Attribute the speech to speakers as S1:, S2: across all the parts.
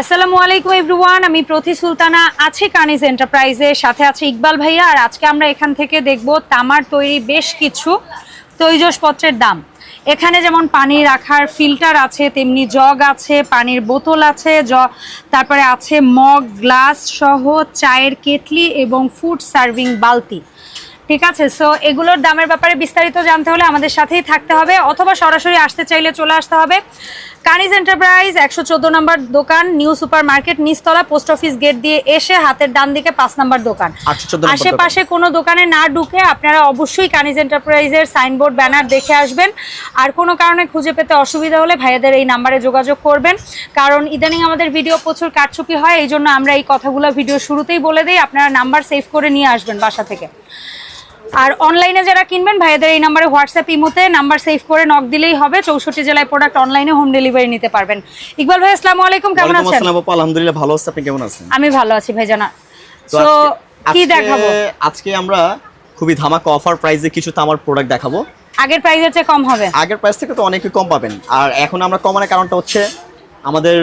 S1: আসসালামু আলাইকুম, এভরিওয়ান। আমি প্রতি সুলতানা, আছি কানিজ এন্টারপ্রাইজের সাথে আছে ইকবাল ভাইয়া, আর আজকে আমরা এখান থেকে দেখব তামার তৈরি বেশ কিছু তৈজসপত্রের দাম। এখানে যেমন পানি রাখার ফিল্টার আছে, তেমনি জগ আছে, পানির বোতল আছে, জ, তারপরে আছে মগ, গ্লাস সহ চায়ের কেটলি এবং ফুড সার্ভিং বালতি। ঠিক আছে? সো, এগুলোর দামের ব্যাপারে বিস্তারিত জানতে হলে আমাদের সাথেই থাকতে হবে, অথবা সরাসরি আসতে চাইলে চলে আসতে হবে। কানিজ এন্টারপ্রাইজ একশো চোদ্দ নম্বর দোকান নিউ সুপার মার্কেট নিচতলা পোস্ট অফিস গেট দিয়ে এসে হাতের ডান দিকে পাঁচ নম্বর দোকান। আশেপাশে কোনো দোকানে না ঢুকে আপনারা অবশ্যই কানিজ এন্টারপ্রাইজের সাইনবোর্ড ব্যানার দেখে আসবেন। আর কোনো কারণে খুঁজে পেতে অসুবিধা হলে ভাইয়াদের এই নাম্বারে যোগাযোগ করবেন। কারণ ইদানিং আমাদের ভিডিও প্রচুর কারচুপি হয় এই জন্য আমরা এই কথাগুলো ভিডিও শুরুতেই বলে দিই আপনারা নাম্বার সেভ করে নিয়ে আসবেন বাসা থেকে। আর অনলাইনে যারা কিনবেন ভাইয়াদের এই নাম্বারে হোয়াটসঅ্যাপ ইমোতে নাম্বার সেভ করে নক দিলেই হবে। চৌষট্টি জেলায় প্রোডাক্ট অনলাইনে হোম ডেলিভারি নিতে পারবেন। ইকবাল ভাই আসসালামু আলাইকুম কেমন আছেন?
S2: আলহামদুলিল্লাহ ভালো আছি আপনি কেমন আছেন?
S1: আমি ভালো আছি ভাইজানা।
S2: তো
S1: কি দেখাবো?
S2: আজকে আমরা খুবই ধামাকা অফার প্রাইসে কিছু তামার প্রোডাক্ট দেখাবো।
S1: আগের প্রাইসের চেয়ে কম হবে?
S2: আগের প্রাইস থেকে তো অনেকই কম পাবেন। আর এখন আমরা কমানোর কারণটা হচ্ছে আমাদের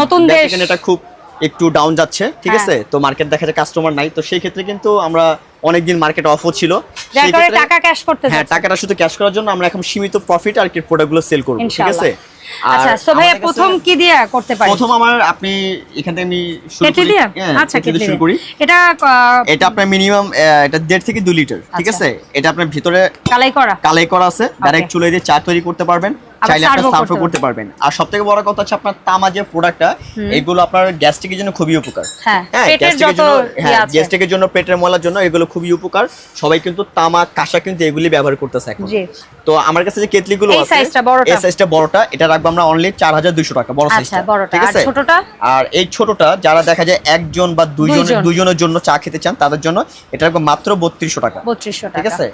S1: নতুন দেশ।
S2: এটা খুব একটু ডাউন যাচ্ছে ঠিক
S1: হ্যাঁ।
S2: আছে? তো মার্কেট দেখা যায় কাস্টমার নাই তো সেই ক্ষেত্রে কিন্তু আমরা অনেকদিন মার্কেট অফও ছিল।
S1: টাকা ক্যাশ করতে
S2: হ্যাঁ টাকাটা শুধু ক্যাশ করার জন্য আমরা এখন সীমিত প্রফিট আর কি প্রোডাক্টগুলো সেল করব ঠিক আছে?
S1: আচ্ছা সো প্রথম কি দিয়ে করতে পারি?
S2: প্রথম আমার আপনি এখান থেকে আমি শুরু করি। হ্যাঁ,
S1: আচ্ছা
S2: কেটলি শুরু করি।
S1: এটা
S2: এটা আপনার মিনিমাম এটা দেড় থেকে লিটার ঠিক
S1: আচ্ছা।
S2: আছে? এটা আপনার ভিতরে
S1: কালাই করা।
S2: কালাই করা আছে। ডাইরেক্ট চুলে দিয়ে চা তৈরি করতে পারবেন। চাইলে
S1: serve-ও করতে
S2: পারবেন। আর সব থেকে বড় কথা হচ্ছে আপনার তামা যে প্রোডাক্টটা এগুলো আপনার গ্যাস্ট্রিকের জন্য খুবই উপকার।
S1: হ্যাঁ,
S2: গ্যাস্ট্রিকের জন্য
S1: ইয়ে
S2: হ্যাঁ গ্যাস্ট্রিকের জন্য পেটের মলার জন্য এগুলো খুবই উপকার। সবাই কিন্তু তামা কাঁসা কিন্তু এগুলি ব্যবহার করতেছে এখন। তো আমার কাছে যে কেটলিগুলো
S1: এই
S2: আছে। এই সাইজটা বড়টা এটা রাখব আমরা অনলি চার হাজার দুইশো টাকা বড়
S1: আচ্ছা
S2: সাইজটা
S1: বড়টা।
S2: ঠিক
S1: আর
S2: আছে?
S1: ছোটটা?
S2: আর এই ছোটটা যারা দেখা যায় একজন বা দুইজন
S1: দুইজন।
S2: দুইজনের জন্য চা খেতে চান তাদের জন্য এটা রাখব মাত্র বত্রিশশো টাকা।
S1: বত্রিশশো
S2: ঠিক
S1: টাকা।
S2: আছে?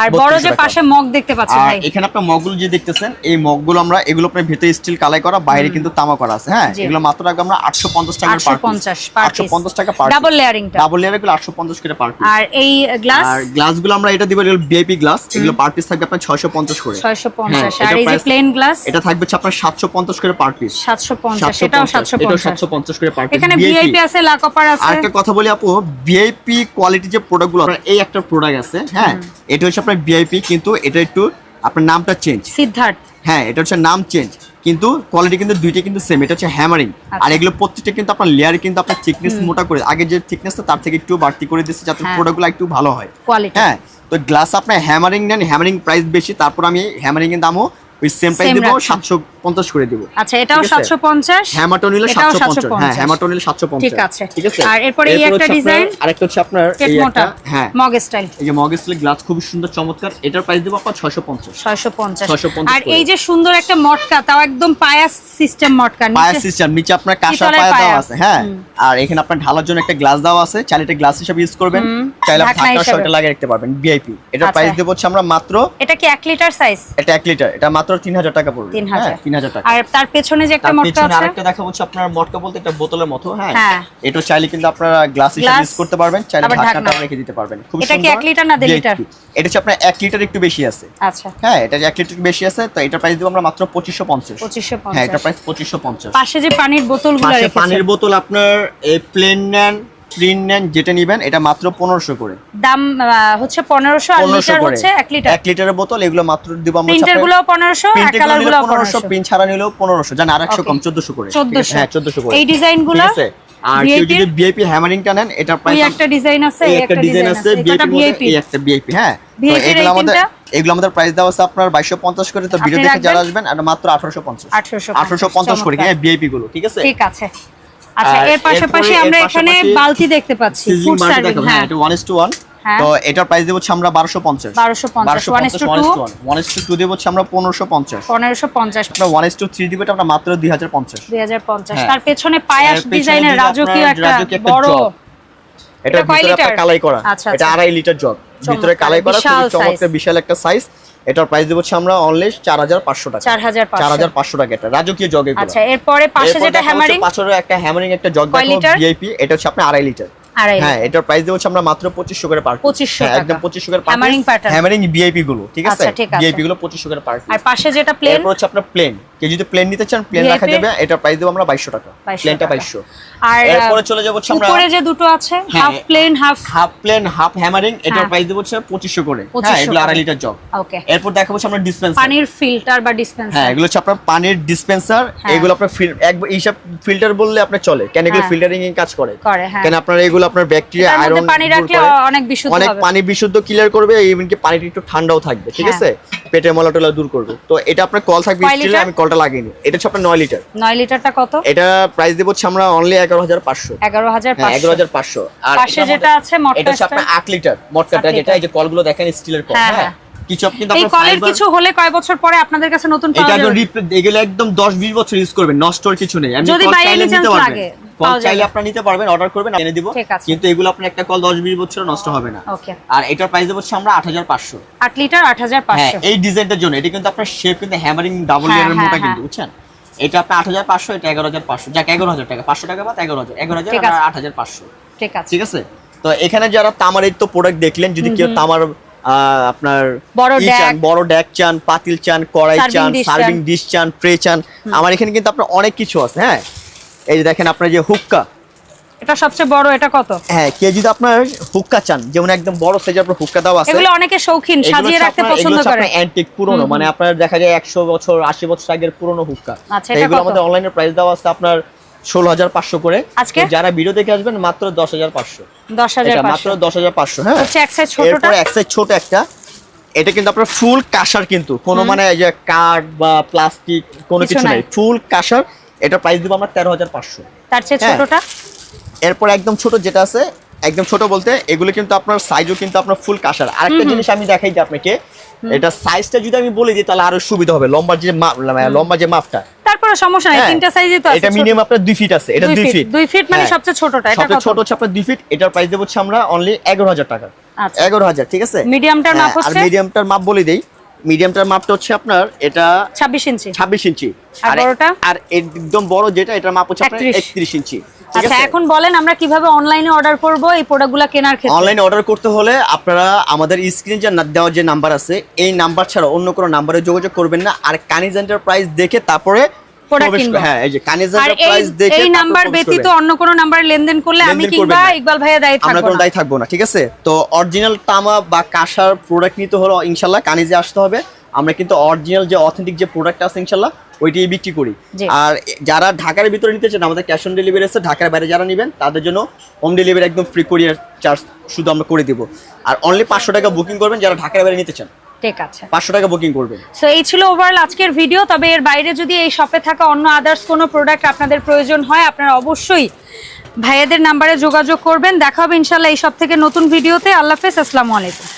S1: আর বড় যে পাশে মগ দেখতে পাচ্ছি
S2: আর
S1: ভাই।
S2: এখানে আপনার মগগুলো যে দেখতেছেন এই মগগুলো আমরা এগুলো আপনার ভেতরে স্টিল কালাই করা বাইরে কিন্তু তামা করা আছে। হ্যাঁ এগুলো মাত্র রাখব আমরা আটশো পঞ্চাশ টাকা
S1: পঞ্চাশ পার
S2: আটশো পঞ্চাশ টাকা পার
S1: ডাবল লেয়ারিংটা
S2: ডাবল লেয়ার আটশো পঞ্চাশ করে পার
S1: আর এই গ্লাস
S2: আর গ্লাসগুলো আমরা এটা দিব এগুলো বিআইপি গ্লাস এগুলো পার পিস থাকবে আপনার ছয়শো পঞ্চাশ করে।
S1: ছয়শো পঞ্চাশ।
S2: হ্যাঁ,
S1: আর এই যে প্লেন গ্লাস
S2: এটা থাকবে আপনার সাতশো পঞ্চাশ করে পার পিস
S1: সাতশো পঞ্চাশ এটাও সাতশো
S2: এটাও
S1: পঞ্চাশ।
S2: সাতশো পঞ্চাশ করে পার পিস
S1: এখানে ভিআইপি আছে লা কপার
S2: আর
S1: আছে
S2: একটা কথা বলি আপু ভিআইপি কোয়ালিটি যে প্রোডাক্টগুলো আপনার এই একটা প্রোডাক্ট আছে হ্যাঁ এটা হচ্ছে আপনার ভিআইপি কিন্তু এটা একটু আপনার নামটা চেঞ্জ
S1: সিদ্ধার্থ।
S2: হ্যাঁ এটা হচ্ছে নাম চেঞ্জ কিন্তু কোয়ালিটি কিন্তু দুইটা কিন্তু সেম এটা হচ্ছে হ্যামারিং
S1: আচ্ছা।
S2: আর এগুলো প্রত্যেকটা কিন্তু আপনার লেয়ার কিন্তু আপনার থিকনেস মোটা করে আগে যে থিকনেস তার থেকে একটু বাড়তি করে দিচ্ছে যাতে
S1: হ্যাঁ।
S2: প্রোডাক্টগুলো একটু ভালো হয়।
S1: কোয়ালিটি
S2: হ্যাঁ তো গ্লাস আপনার হ্যামারিং নেন হ্যামারিং প্রাইস বেশি তারপর আমি হ্যামারিং এর দামও ওই সেম প্রাইস
S1: Same
S2: দেবো
S1: রাখছেন।
S2: সাতশো পঞ্চাশ করে দেবো।
S1: আচ্ছা এটাও
S2: ঠিক আছে?
S1: সাতশো পঞ্চাশ?
S2: হ্যামাটো নিলে
S1: এটাও
S2: সাতশো পঞ্চাশ।
S1: 750
S2: হ্যাঁ নিলে সাতশো পঞ্চাশ।
S1: ঠিক আছে।
S2: ঠিক আছে?
S1: আর এরপরে এই একটা design।
S2: আরেকটা হচ্ছে আপনার এই একটা হ্যাঁ।
S1: মগ স্টাইল
S2: এই যে মগ স্টিলের গ্লাস খুব সুন্দর চমৎকার। এটার প্রাইস দেবো আপনার ছয়শো পঞ্চাশ।
S1: ছয়শো পঞ্চাশ।
S2: 650
S1: আর এই যে সুন্দর একটা মটকা তাও একদম পায়াস সিস্টেম মটকা
S2: পায়া সিস্টেম নিচে আপনার কাঁসা পায়া দেওয়া আছে হ্যাঁ। আর এখানে আপনার ঢালার জন্য একটা গ্লাস দেওয়া আছে চাইলে এটা গ্লাস হিসেবে ইউজ করবেন। চাইলে আপনি
S1: ঢাকনা
S2: লাগিয়ে রাখতে পারবেন ভিআইপি এটার
S1: আচ্ছা।
S2: প্রাইস দেবো হচ্ছে আমরা মাত্র
S1: এটা কি এক লিটার সাইজ
S2: এটা এক লিটার এটা মাত্র তিন হাজার টাকা পড়বে।
S1: হাজার
S2: টাকা।
S1: আর তার পেছনে যে একটা মটকা আছে?
S2: আরেকটা দেখা হচ্ছে আপনার মটকা বলতে একটা বোতলের মতো হ্যাঁ।
S1: হ্যাঁ।
S2: এটা চাইলে কিন্তু আপনারা গ্লাস হিসেবে ইউজ করতে পারবেন চাইলে ঢাকনাটা রেখে দিতে পারবেন। খুব
S1: এটা কি লিটার না লিটার?
S2: এটা হচ্ছে আপনার এক লিটার একটু বেশি আছে।
S1: আচ্ছা।
S2: হ্যাঁ এটা এক লিটার বেশি আছে তো এটা প্রাইস দেবো আমরা মাত্র পঁচিশশো পঞ্চাশ।
S1: পঁচিশশো
S2: হ্যাঁ এটা প্রাইস পঁচিশশো পঞ্চাশ।
S1: পাশে যে পানির বোতলগুলো রেখেছে
S2: পানির বোতল আপনার এই প্লেন নেন প্রিন্ট নেন যেটা নিবেন এটা মাত্র পনেরোশো করে।
S1: দাম হচ্ছে পনেরোশো আর লিটার হচ্ছে এক লিটার।
S2: এক লিটারের বোতল এগুলো মাত্র দিব আমরা
S1: প্রিন্টারগুলো পনেরোশো কালারগুলো
S2: পনেরোশো প্রিন্ট ছাড়া নিলেও পনেরোশো। জান আর একশো. কম চোদ্দশো করে।
S1: চোদ্দশো।
S2: হ্যাঁ চোদ্দশো করে।
S1: এই
S2: ডিজাইনগুলো আর কেউ যদি ভিআইপি হ্যামারিংটা নেন এটা প্রাইস
S1: একটা ডিজাইন আছে
S2: একটা ডিজাইন আছে ভিআইপি একটা ভিআইপি হ্যাঁ। এগুলো আমাদের এগুলো আমাদের প্রাইস দেওয়া আছে আপনার বাইশশো পঞ্চাশ করে তো ভিডিও দেখে যারা আসবেন আর মাত্র আঠারোশো পঞ্চাশ। আঠারোশো পঞ্চাশ করে হ্যাঁ ভিআইপি গুলো ঠিক আছে?
S1: ঠিক আছে। আচ্ছা এর পাশাপাশি আমরা এখানে বালতি দেখতে পাচ্ছি ফুড
S2: মার্কেট
S1: হ্যাঁ
S2: এটা ওয়ান ইস টু ওয়ান। তো এটার প্রাইস দেবো আমরা বারোশো পঞ্চাশ।
S1: 1250, one is to
S2: one
S1: two।
S2: Is to one one is to two দেবো আমরা পনেরোশো পঞ্চাশ।
S1: পনেরোশো পঞ্চাশ।
S2: আপনার টু থ্রি দিবে এটা আমরা মাত্র দুই হাজার পঞ্চাশ।
S1: দুই হাজার পঞ্চাশ। তার পেছনে পায়াস ডিজাইনের রাজকীয় একটা বড়
S2: এটা
S1: এটা
S2: ভিতরে কালাই করা।
S1: আচ্ছা,
S2: এটা
S1: আচ্ছা।
S2: আড়াই লিটার জগ ভিতরে কালাই করা
S1: বিশাল
S2: চমৎকার বিশাল একটা সাইজ এটার প্রাইস দেবো হচ্ছে আমরা অনলি চার হাজার পাঁচশো টাকা।
S1: 4500
S2: চার হাজার পাঁচশো টাকা এটা রাজকীয় জগ এগুলো।
S1: আচ্ছা এরপরে পাশে যেটা হ্যামারিং
S2: পাঁচশোর একটা হ্যামারিং একটা জগ দেখো? ভিআইপি এটা হচ্ছে আপনার আড়াই লিটার হ্যাঁ এটার প্রাইস দেবো আমরা মাত্র পঁচিশশো করে পার
S1: 2500 টাকা।
S2: একদম পঁচিশশো করে পার
S1: হ্যামারিং।
S2: হ্যামারিং ভিআইপি গুলো ঠিক আছে?
S1: আচ্ছা,
S2: ভিআইপি গুলো পঁচিশশো করে পার
S1: আর পাশে যেটা প্লেন
S2: হচ্ছে আপনার প্লেন কেউ যদি প্লেন নিতে চান প্লেন রাখা যাবে এটার প্রাইস দেবো আমরা টাকা। প্লেনটা
S1: আর
S2: এরপরে চলে যাব হচ্ছে আমরা
S1: উপরে যে দুটো আছে
S2: হ্যাঁ,
S1: half plain half
S2: half plain half hammering
S1: হ্যাঁ।
S2: প্রাইস দেবো হচ্ছে করে। হ্যাঁ এগুলো আড়াই লিটার জগ
S1: ওকে
S2: এরপর দেখাবো আমরা ডিসপেন্সার
S1: পানির ফিল্টার বা ডিসপেন্সার
S2: হ্যাঁ এগুলো হচ্ছে আপনার পানির ডিসপেন্সার
S1: হ্যাঁ।
S2: এগুলো আপনার এক এইসব ফিল্টার বললে আপনার চলে। কেন এগুলো
S1: হ্যাঁ।
S2: ফিল্টারিং এর কাজ করে?
S1: করে হ্যাঁ।
S2: কেন আপনার এগুলো আপনার ব্যাকটেরিয়া আয়রন
S1: পানি রাখলে অনেক বিশুদ্ধ
S2: অনেক পানি বিশুদ্ধ ক্লিয়ার করবে ইভেন কি পানিটা একটু ঠান্ডাও থাকবে ঠিক
S1: হ্যাঁ।
S2: আছে? পেটে মলা টলা দূর করবে। তো এটা আপনার কল থাকবে স্টিলে? আমি কলটা লাগিনি এটা হচ্ছে আপনার নয় লিটার।
S1: নয় লিটারটা কত?
S2: এটা প্রাইস দেবো হচ্ছে আমরা অনলি এগারো হাজার পাঁচশো।
S1: এগারো হাজার
S2: হ্যাঁ এগারো হাজার পাঁচশো। আর
S1: পাশে যেটা আছে
S2: এটা হচ্ছে আপনার? আট লিটার মটকাটা যেটা। এই যে কলগুলো দেখেন স্টিলের কল
S1: হ্যাঁ,
S2: হ্যাঁ?
S1: হ্যাঁ।
S2: কিছু আপনি
S1: এই কলের কিছু হলে কয় বছর পরে আপনাদের কাছে নতুন পাওয়া যাবে।
S2: একদম দশ বিশ বছর ইউজ করবেন নষ্টর কিছু নেই। আমি
S1: যদি
S2: নিতে
S1: লাগে,
S2: কল
S1: পাওয়া
S2: চাইলে আপনারা নিতে পারবেন অর্ডার করবেন এনে দিব। কিন্তু এগুলো আপনার একটা কল বছর নষ্ট হবে না। আর এটার প্রাইস দেবো আমরা
S1: লিটার
S2: হ্যাঁ এই ডিজাইনটার জন্য। এটা কিন্তু আপনার শেপ কিন্তু হ্যামারিং ডাবল লেয়ারের মোটা। কিন্তু বুঝছেন? এটা আপনার আট হাজার পাঁচশো এটা এগারো হাজার পাঁচশো। যাক এগারো হাজার টাকা পাঁচশো টাকা আর পাঁচশো।
S1: ঠিক আছে।
S2: ঠিক আছে? তো এখানে যারা তামারের তো প্রোডাক্ট দেখলেন যদি কেউ তামার আপনার
S1: বড় ড্যাক।
S2: চান পাতিল চান কড়াই চান সার্ভিং। ডিশ চান। ট্রে চান আমার এখানে কিন্তু আপনার অনেক কিছু আছে হ্যাঁ? এই যে দেখেন আপনার যে হুক্কা।
S1: এটা সবচেয়ে বড় এটা কত?
S2: হ্যাঁ কে যদি আপনার হুক্কা চান যেমন একদম বড় সাইজের আপনার হুক্কা দাও আছে
S1: এগুলো অনেকে শৌখিন সাজিয়ে রাখতে পছন্দ করে।
S2: অ্যান্টিক পুরনো মানে আপনার দেখা যায় একশো বছর আশি বছর আগের পুরনো হুক্কা।
S1: আচ্ছা, এটা
S2: এগুলো আমাদের অনলাইনে প্রাইস দেওয়া আছে আপনার ষোলো হাজার পাঁচশো করে। যারা ভিডিও দেখে আসবেন মাত্র দশ হাজার পাঁচশো।
S1: দশ হাজার
S2: মাত্র দশ হাজার পাঁচশো হ্যাঁ?
S1: হচ্ছে এক সাইজ ছোটটা?
S2: এক সাইজ ছোট একটা। এটা কিন্তু আপনার ফুল কাঁসার কিন্তু কোনো মানে এই যে কাঠ বা প্লাস্টিক কোনো
S1: কিছু
S2: কিছু
S1: নাই।
S2: নাই। ফুল কাঁসার এটা প্রাইস দিব আমরা তেরো হাজার পাঁচশো।
S1: তার চেয়ে
S2: হ্যাঁ।
S1: ছোটটা?
S2: এরপর একদম ছোট যেটা আছে একদম ছোট বলতে এগুলো কিন্তু আপনার সাইজও কিন্তু আপনার ফুল কাঁসার। আরেকটা জিনিস আমি দেখাই যে আপনাকে এটা সাইজটা যদি আমি বলে দিই তাহলে আরও সুবিধা হবে। লম্বা যে লম্বা যে মাপটা।
S1: তারপরে সমস্যা নেই
S2: হ্যাঁ,
S1: তিনটা সাইজই তো আছে
S2: এটা মিনিমাম আপনার দুই ফিট আছে এটা
S1: দুই
S2: দুই
S1: feet,
S2: ফিট
S1: মানে সবচেয়ে ছোটটা, এটা
S2: সবচেয়ে ছোট হচ্ছে আপনার দুই ফিট এটার প্রাইস দেবো হচ্ছে আমরা অনলি এগারো হাজার টাকা।
S1: আচ্ছা।
S2: এগারো হাজার ঠিক আছে?
S1: মিডিয়ামটার মাপ
S2: হ্যাঁ, আর মিডিয়ামটার মাপ বলে দেই মিডিয়ামটার মাপটা হচ্ছে আপনার এটা
S1: ছাব্বিশ ইঞ্চি।
S2: ছাব্বিশ ইঞ্চি।
S1: আর বড়টা?
S2: আর একদম বড় যেটা এটার মাপ হচ্ছে আপনার
S1: 31
S2: ইঞ্চি।
S1: আচ্ছা এখন বলেন আমরা কীভাবে অনলাইনে অর্ডার করব এই প্রোডাক্টগুলো কেনার ক্ষেত্রে?
S2: অনলাইনে অর্ডার করতে হলে আপনারা আমাদের স্ক্রিনে যে দেওয়া যে নাম্বার আছে এই নাম্বার ছাড়া অন্য কোনো নাম্বারে যোগাযোগ করবেন না। আর কানিজ এন্টারপ্রাইজ দেখে তারপরে। হ্যাঁ এই যে কানিজ
S1: আর এই
S2: এন্টারপ্রাইজ দেখে
S1: এই নাম্বার ব্যতীত অন্য কোনো নাম্বার লেনদেন করলে আমি কিংবা ইকবাল ভাইয়া দায়ী
S2: আমরা কোনো দায়ী থাকব না ঠিক আছে? তো অরিজিনাল তামা বা কাঁসার প্রোডাক্ট নিতে হলে ইনশাল্লাহ কানিজে আসতে হবে। আমরা কিন্তু অরিজিনাল যে অথেন্টিক যে প্রোডাক্ট আছে ইনশাল্লাহ ওইটাই বিক্রি করি। আর যারা ঢাকার ভিতরে নিতে চান আমাদের ক্যাশ অন ডেলিভারি আছে ঢাকার বাইরে যারা নেবেন তাদের জন্য হোম ডেলিভারি একদম ফ্রি কোরিয়ার চার্জ শুধু আমরা করে দিব। আর অনলি পাঁচশো টাকা বুকিং করবেন যারা ঢাকার বাইরে নিতে চান।
S1: ঠিক আছে।
S2: পাঁচশো টাকা বুকিং করবেন।
S1: সো এই ছিল ওভারঅল আজকের ভিডিও তবে এর বাইরে যদি এই শপে থাকা অন্য আদার্স কোনো প্রোডাক্ট আপনাদের প্রয়োজন হয় আপনারা অবশ্যই ভাইয়াদের নাম্বারে যোগাযোগ করবেন। দেখা হবে ইনশাল্লাহ এই সব থেকে নতুন ভিডিওতে আল্লাহ হাফেজ আসসালামু আলাইকুম।